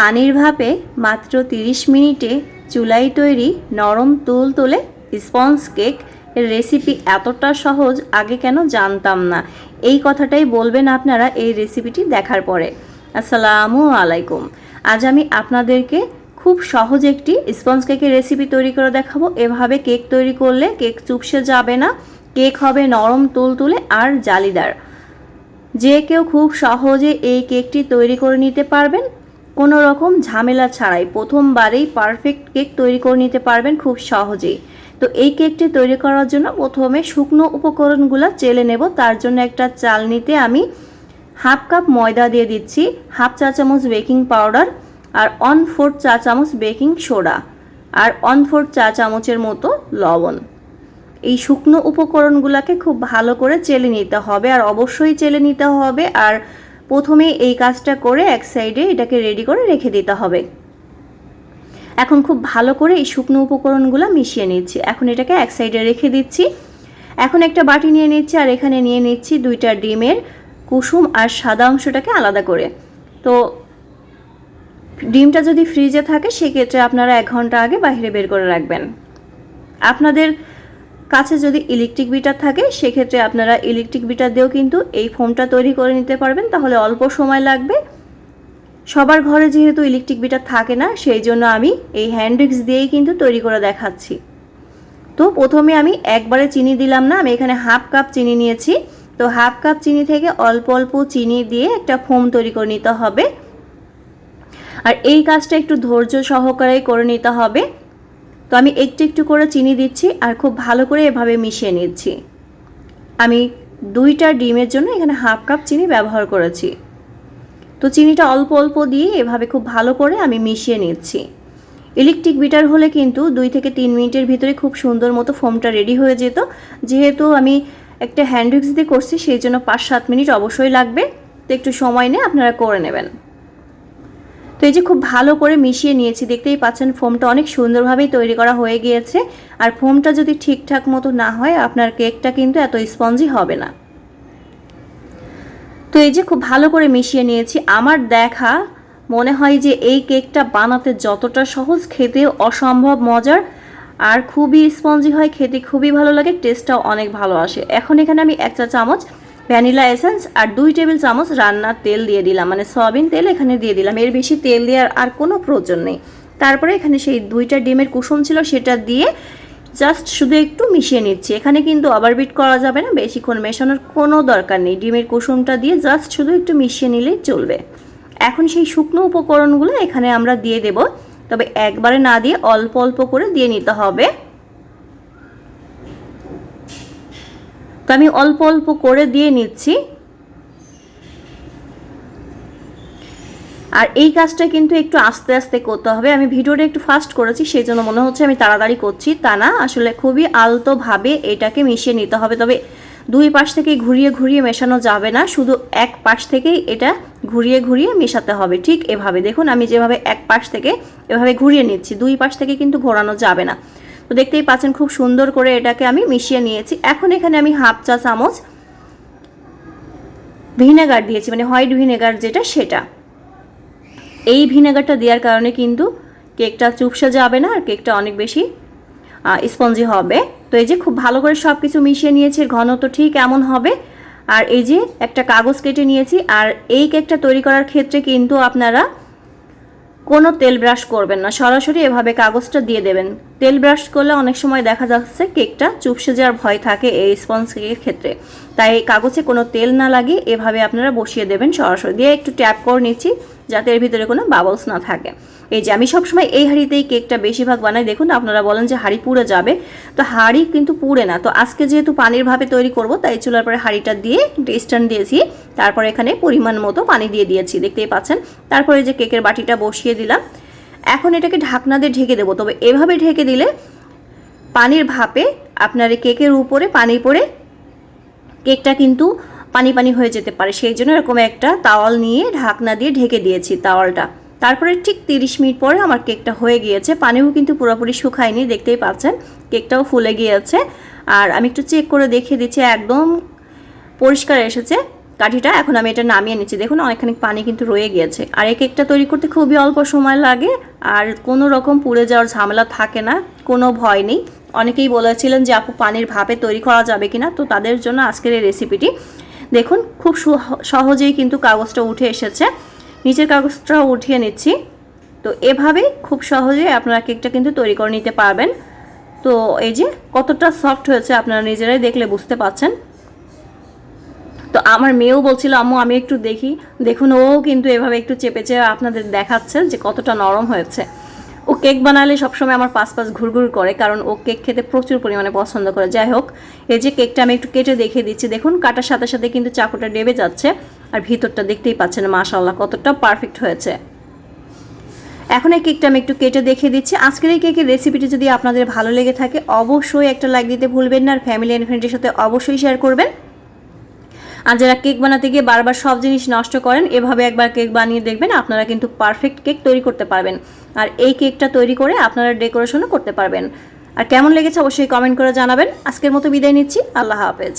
পানির ভাপে মাত্র 30 মিনিটে চুলাই তৈরি নরম তুল তুলে স্পঞ্জ কেক রেসিপি এতটা সহজ আগে কেন জানতাম না। এই কথাটাই বলবেন আপনারা এই রেসিপিটি দেখার পরে। আসসালামু আলাইকুম। আজ আমি আপনাদেরকে খুব সহজ একটি স্পঞ্জ কেকের রেসিপি তৈরি করে দেখাবো। এভাবে কেক তৈরি করলে কেক চুপসে যাবে না, কেক হবে নরম তুলতুলে আর জালিদার। যে কেউ খুব সহজে এই কেকটি তৈরি করে নিতে পারবেন। কোনো রকম ঝামেলা ছাড়াই প্রথমবারেই পারফেক্ট কেক তৈরি করে নিতে পারবেন খুব সহজেই। তো এই কেকটি তৈরি করার জন্য প্রথমে শুকনো উপকরণগুলো চেলে নেব, তার জন্য একটা চালনিতে আমি হাফ কাপ ময়দা দিয়ে দিচ্ছি হাফ চা চামচ বেকিং পাউডার আর অন ফোর্থ চা চামচ বেকিং সোডা আর অন ফোর্থ চা চামচের মতো লবণ। এই শুকনো উপকরণগুলোকে খুব ভালো করে চেলে নিতে হবে আর অবশ্যই চেলে নিতে হবে আর প্রথমে এই কাজটা করে এক সাইডে এটাকে রেডি করে রেখে দিতে হবে। এখন খুব ভালো করে এই শুকনো উপকরণগুলো মিশিয়ে নিচ্ছি। এখন এটাকে এক সাইডে রেখে দিচ্ছি। এখন একটা বাটি নিয়ে নিচ্ছি আর এখানে নিয়ে নিচ্ছি দুইটা ডিমের কুসুম আর সাদা অংশটাকে আলাদা করে। তো ডিমটা যদি ফ্রিজে থাকে, সেক্ষেত্রে আপনারা এক ঘণ্টা আগে বাইরে বের করে রাখবেন। আপনাদের কাছে যদি ইলেকট্রিক বিটার থাকে, সেক্ষেত্রে আপনারা ইলেকট্রিক বিটার দিয়েও কিন্তু এই ফোমটা তৈরি করে নিতে পারবেন। তাহলে অল্প সময় লাগবে। সবার ঘরে যেহেতু ইলেকট্রিক বিটার থাকে না, সেই জন্য আমি এই হ্যান্ড্রিক্স দিয়েই কিন্তু তৈরি করে দেখাচ্ছি। তো প্রথমে আমি একবারে চিনি দিলাম না, আমি এখানে হাফ কাপ চিনি নিয়েছি। তো হাফ কাপ চিনি থেকে অল্প অল্প চিনি দিয়ে একটা ফোম তৈরি করে নিতে হবে। আর এই কাজটা একটু ধৈর্য সহকারেই করে নিতে হবে। তো আমি একটু একটু করে চিনি দিচ্ছি আর খুব ভালো করে এভাবে মিশিয়ে নিচ্ছি। আমি দুইটা ডিমের জন্য এখানে হাফ কাপ চিনি ব্যবহার করেছি। তো চিনিটা অল্প অল্প দিয়ে এভাবে খুব ভালো করে আমি মিশিয়ে নিচ্ছি। ইলেকট্রিক বিটার হলে কিন্তু দুই থেকে তিন মিনিটের ভিতরে খুব সুন্দর মতো ফোমটা রেডি হয়ে যেত। যেহেতু আমি একটা হ্যান্ডউইক্স দিয়ে করছি, সেই জন্য পাঁচ সাত মিনিট অবশ্যই লাগবে। তো একটু সময় নিয়ে আপনারা করে নেবেন। তো এই যে খুব ভালো করে মিশিয়ে নিয়েছি, দেখতেই পাচ্ছেন ফোমটা অনেক সুন্দরভাবেই তৈরি করা হয়ে গিয়েছে। আর ফোমটা যদি ঠিকঠাক মতো না হয়, আপনার কেকটা কিন্তু এত স্পঞ্জি হবে না। তো এই যে খুব ভালো করে মিশিয়ে নিয়েছি। আমার দেখা মনে হয় যে এই কেকটা বানাতে যতটা সহজ, খেতে অসম্ভব মজার। আর খুবই স্পঞ্জি হয়, খেতে খুবই ভালো লাগে, টেস্টটাও অনেক ভালো আসে। এখন এখানে আমি এক চা চামচ ভ্যানিলা এসেন্স আর দুই টেবিল চামচ রান্নার তেল দিয়ে দিলাম। মানে সয়াবিন তেল এখানে দিয়ে দিলাম। এর বেশি তেল দেওয়ার আর কোনো প্রয়োজন নেই। তারপরে এখানে সেই দুইটা ডিমের কুসুম ছিল সেটা দিয়ে জাস্ট শুধু একটু মিশিয়ে নিচ্ছি। এখানে কিন্তু আবার বিট করা যাবে না, বেশিক্ষণ মেশানোর কোনো দরকার নেই। ডিমের কুসুমটা দিয়ে জাস্ট শুধু একটু মিশিয়ে নিলেই চলবে। এখন সেই শুকনো উপকরণগুলো এখানে আমরা দিয়ে দেব। তবে একবারে না দিয়ে অল্প অল্প করে দিয়ে নিতে হবে। তো আমি অল্প অল্প করে দিয়ে নিচ্ছি। আর এই কাজটা কিন্তু একটু আস্তে আস্তে করতে হবে। আমি ভিডিওটা একটু ফাস্ট করেছি, সেই জন্য মনে হচ্ছে আমি তাড়াতাড়ি করছি। তা না, আসলে খুবই আলতোভাবে এটাকে মিশিয়ে নিতে হবে। তবে দুই পাশ থেকেই ঘুরিয়ে ঘুরিয়ে মেশানো যাবে না, শুধু এক পাশ থেকেই এটা ঘুরিয়ে ঘুরিয়ে মেশাতে হবে। ঠিক এভাবে। দেখুন, আমি যেভাবে এক পাশ থেকে এভাবে ঘুরিয়ে নিচ্ছি, দুই পাশ থেকে কিন্তু ঘোরানো যাবে না। তো দেখতেই পাচ্ছেন খুব সুন্দর করে এটাকে আমি মিশিয়ে নিয়েছি। এখন এখানে আমি হাফ চা চামচ ভিনেগার দিয়েছি মানে হোয়াইট ভিনেগার যেটা সেটা। এই ভিনেগারটা দেওয়ার কারণে কিন্তু কেকটা চুপসে যাবে না আর কেকটা অনেক বেশি স্পঞ্জি হবে। তো এই যে খুব ভালো করে সব কিছু মিশিয়ে নিয়েছি ঘনত্ব ঠিক এমন হবে। আর এই যে একটা কাগজ কেটে নিয়েছি, আর এই কেকটা তৈরি করার ক্ষেত্রে কিন্তু আপনারা কোনো তেল ব্রাশ করবেন না। সরাসরি এভাবে কাগজটা দিয়ে দেবেন। তেল ব্রাশ করলে অনেক সময় দেখা যাচ্ছে কেকটা চুপসে যাওয়ার ভয় থাকে এই স্পঞ্জ কেকের ক্ষেত্রে। তাই কাগজে কোনো তেল না লাগে এভাবে আপনারা বসিয়ে দেবেন সরাসরি। দিয়ে একটু ট্যাপ করে নিচ্ছি যাতে এর ভিতরে কোনো বাবলস না থাকে। এই যে আমি সবসময় এই হাঁড়িতেই কেকটা বেশিরভাগ বানাই। দেখুন, আপনারা বলেন যে হাঁড়ি পুড়ে যাবে। তো হাঁড়ি কিন্তু পুড়ে না। তো আজকে যেহেতু পানির ভাবে তৈরি করব, তাই চুলার পরে হাঁড়িটা দিয়ে স্ট্যান্ড দিয়েছি। তারপর এখানে পরিমাণ মতো পানি দিয়ে দিয়েছি, দেখতেই পাচ্ছেন। তারপরে যে কেকের বাটিটা বসিয়ে দিলাম। এখন এটাকে ঢাকনা দিয়ে ঢেকে দেবো। তবে এভাবে ঢেকে দিলে পানির ভাপে আপনার কেকের উপরে পানি পড়ে কেকটা কিন্তু পানি পানি হয়ে যেতে পারে। সেই জন্য এরকম একটা তাওয়াল নিয়ে ঢাকনা দিয়ে ঢেকে দিয়েছি তাওয়ালটা। তারপরে ঠিক তিরিশ মিনিট পরে আমার কেকটা হয়ে গিয়েছে। পানিও কিন্তু পুরোপুরি শুকায়নি, দেখতেই পাচ্ছেন। কেকটাও ফুলে গিয়েছে। আর আমি একটু চেক করে দেখিয়ে দিচ্ছি, একদম পরিষ্কার এসেছে কাঠিটা। এখন আমি এটা নামিয়ে নিচ্ছি। দেখুন, অনেকখানি পানি কিন্তু রয়ে গিয়েছে। আর এই কেকটা তৈরি করতে খুবই অল্প সময় লাগে। আর কোনো রকম পুড়ে যাওয়ার ঝামেলা থাকে না, কোনো ভয় নেই। অনেকেই বলেছিলেন যে, আপু, পানির ভাপে তৈরি করা যাবে কিনা? তো তাদের জন্য আজকের এই রেসিপিটি দেখুন, খুব সহ- সহজেই কিন্তু কাগজটা উঠে এসেছে। নিচের কাগজটা উঠিয়ে নিচ্ছি। তো এভাবেই খুব সহজেই আপনারা কেকটা কিন্তু তৈরি করে নিতে পারবেন। তো এই যে, কতটা সফট হয়েছে আপনারা নিজেরাই দেখলে বুঝতে পাচ্ছেন। তো আমার মেয়েও বলছিল, আম্মু, আমি একটু দেখি। দেখুন, ও কিন্তু এভাবে একটু চেপে চেপে আপনাদের দেখাচ্ছে যে, কতটা নরম হয়েছে। ও কেক বানালে সবসময় আমার পাশ পাশ ঘুরঘুর করে, কারণ ও কেক খেতে প্রচুর পরিমাণে পছন্দ করে। যাই হোক, এই যে কেকটা আমি একটু কেটে দেখিয়ে দিচ্ছি, দেখুন, কাটার সাথে সাথে কিন্তু চাকুটা ডেবে যাচ্ছে, আর ভিতরটা দেখতেই পাচ্ছেন মাশাল্লাহ কতটা পারফেক্ট হয়েছে। এখন এই কেকটা আমি একটু কেটে দেখিয়ে দিচ্ছি। আজকের এই কেকের রেসিপিটি যদি আপনাদের ভালো লেগে থাকে, অবশ্যই একটা লাইক দিতে ভুলবেন না, আর ফ্যামিলি অ্যান্ড ফ্রেন্ডের সাথে অবশ্যই শেয়ার করবেন। আর যারা কেক বানাতে গিয়ে বারবার সব জিনিস নষ্ট করেন, এভাবে একবার কেক বানিয়ে দেখবেন, আপনারা কিন্তু পারফেক্ট কেক তৈরি করতে পারবেন। আর এই কেকটা তৈরি করে আপনারা ডেকোরেশনও করতে পারবেন। আর কেমন লেগেছে অবশ্যই কমেন্ট করে জানাবেন। আজকের মতো বিদায় নিচ্ছি, আল্লাহ হাফেজ।